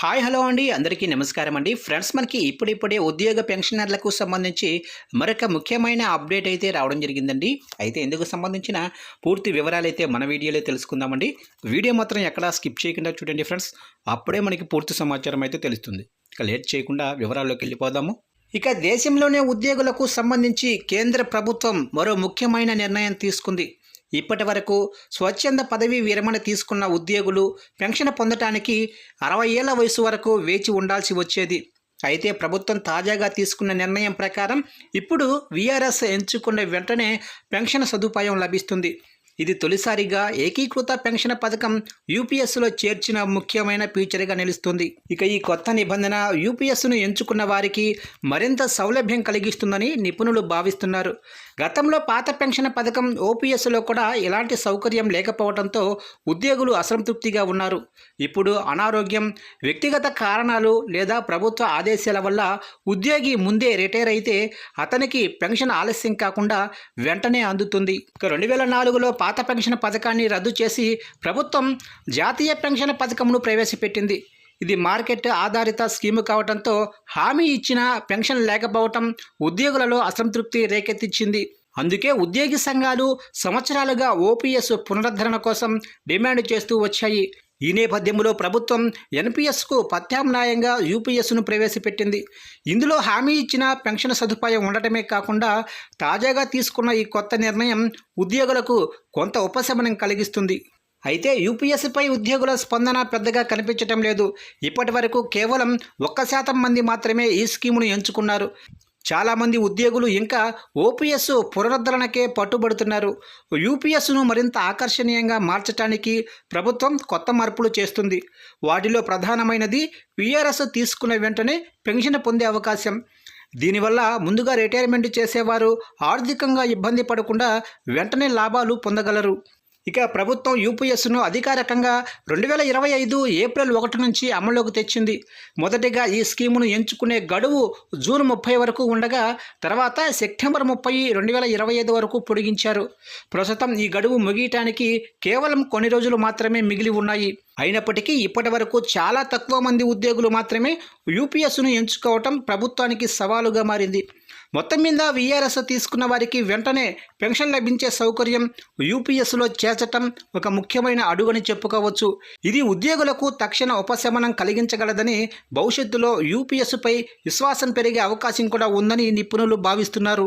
Hi hello అండి. అందరికీ నమస్కారం అండి. ఫ్రెండ్స్ మనకి ఇప్పుడిప్పుడే ఉద్యోగ పెన్షనర్లకు సంబంధించి మరొక ముఖ్యమైన అప్డేట్ అయితే రావడం జరిగిందండి. అయితే ఇందుకు సంబంధించిన పూర్తి వివరాలు అయితే మన వీడియోలో తెలుసుకుందామండి. వీడియో మాత్రం ఎక్కడా స్కిప్ చేయకుండా చూడండి ఫ్రెండ్స్. అప్పుడే మనకి పూర్తి సమాచారం అయితే తెలుస్తుంది. ఇక లేట్ చేయకుండా వివరాల్లోకి వెళ్ళిపోదాము. ఇక దేశంలోనే ఉద్యోగులకు సంబంధించి కేంద్ర ప్రభుత్వం మరో ముఖ్యమైన నిర్ణయం తీసుకుంది. ఇప్పటి వరకు స్వచ్ఛంద పదవీ విరమణ తీసుకున్న ఉద్యోగులు పెన్షన్ పొందటానికి అరవై ఏళ్ళ వయసు వరకు వేచి ఉండాల్సి వచ్చేది. అయితే ప్రభుత్వం తాజాగా తీసుకున్న నిర్ణయం ప్రకారం ఇప్పుడు వీఆర్ఎస్ ఎంచుకున్న వెంటనే పెన్షన్ సదుపాయం లభిస్తుంది. ఇది తొలిసారిగా ఏకీకృత పెన్షన్ పథకం యూపీఎస్లో చేర్చిన ముఖ్యమైన ఫీచర్గా నిలుస్తుంది. ఇక ఈ కొత్త నిబంధన యూపీఎస్ను ఎంచుకున్న వారికి మరింత సౌలభ్యం కలిగిస్తుందని నిపుణులు భావిస్తున్నారు. గతంలో పాత పెన్షన్ పథకం ఓపీఎస్లో కూడా ఎలాంటి సౌకర్యం లేకపోవడంతో ఉద్యోగులు అసంతృప్తిగా ఉన్నారు. ఇప్పుడు అనారోగ్యం వ్యక్తిగత కారణాలు లేదా ప్రభుత్వ ఆదేశాల వల్ల ఉద్యోగి ముందే రిటైర్ అయితే అతనికి పెన్షన్ ఆలస్యం కాకుండా వెంటనే అందుతుంది. ఇక రెండు వేల నాలుగులో పాత పెన్షన్ పథకాన్ని రద్దు చేసి ప్రభుత్వం జాతీయ పెన్షన్ పథకంను ప్రవేశపెట్టింది. ఇది మార్కెట్ ఆధారిత స్కీము కావడంతో హామీ ఇచ్చిన పెన్షన్ లేకపోవటం ఉద్యోగులలో అసంతృప్తి రేకెత్తించింది అందుకే ఉద్యోగి సంఘాలు సంవత్సరాలుగా ఓపీఎస్ పునరుద్ధరణ కోసం డిమాండ్ చేస్తూ వచ్చాయి. ఈ నేపథ్యంలో ప్రభుత్వం ఎన్పిఎస్కు ప్రత్యామ్నాయంగా యూపీఎస్ను ప్రవేశపెట్టింది. ఇందులో హామీ ఇచ్చిన పెన్షన్ సదుపాయం ఉండటమే కాకుండా తాజాగా తీసుకున్న ఈ కొత్త నిర్ణయం ఉద్యోగులకు కొంత ఉపశమనం కలిగిస్తుంది. అయితే యూపీఎస్పై ఉద్యోగుల స్పందన పెద్దగా కనిపించటం లేదు. ఇప్పటి వరకు కేవలం ఒక్క శాతం మంది మాత్రమే ఈ స్కీమును ఎంచుకున్నారు. చాలామంది ఉద్యోగులు ఇంకా ఓపీఎస్ పునరుద్ధరణకే పట్టుబడుతున్నారు. యూపీఎస్ను మరింత ఆకర్షణీయంగా మార్చడానికి ప్రభుత్వం కొత్త మార్పులు చేస్తుంది. వాటిలో ప్రధానమైనది విఆర్ఎస్ తీసుకున్న వెంటనే పెన్షన్ పొందే అవకాశం. దీనివల్ల ముందుగా రిటైర్మెంట్ చేసేవారు ఆర్థికంగా ఇబ్బంది పడకుండా వెంటనే లాభాలు పొందగలరు. ఇక ప్రభుత్వం యూపీఎస్ను అధికారికంగా రెండు వేల ఇరవై ఐదు ఏప్రిల్ ఒకటి నుంచి అమల్లోకి తెచ్చింది. మొదటిగా ఈ స్కీమును ఎంచుకునే గడువు జూన్ ముప్పై వరకు ఉండగా తర్వాత సెప్టెంబర్ ముప్పై రెండు వేల ఇరవై ఐదు వరకు పొడిగించారు. ప్రస్తుతం ఈ గడువు ముగియటానికి కేవలం కొన్ని రోజులు మాత్రమే మిగిలి ఉన్నాయి. అయినప్పటికీ ఇప్పటి వరకు చాలా తక్కువ మంది ఉద్యోగులు మాత్రమే యూపీఎస్ను ఎంచుకోవటం ప్రభుత్వానికి సవాలుగా మారింది. మొత్తం మీద వీఆర్ఎస్ తీసుకున్న వారికి వెంటనే పెన్షన్ లభించే సౌకర్యం యూపీఎస్లో చేర్చటం ఒక ముఖ్యమైన అడుగని చెప్పుకోవచ్చు. ఇది ఉద్యోగులకు తక్షణ ఉపశమనం కలిగించగలదని భవిష్యత్తులో యూపీఎస్పై విశ్వాసం పెరిగే అవకాశం కూడా ఉందని నిపుణులు భావిస్తున్నారు.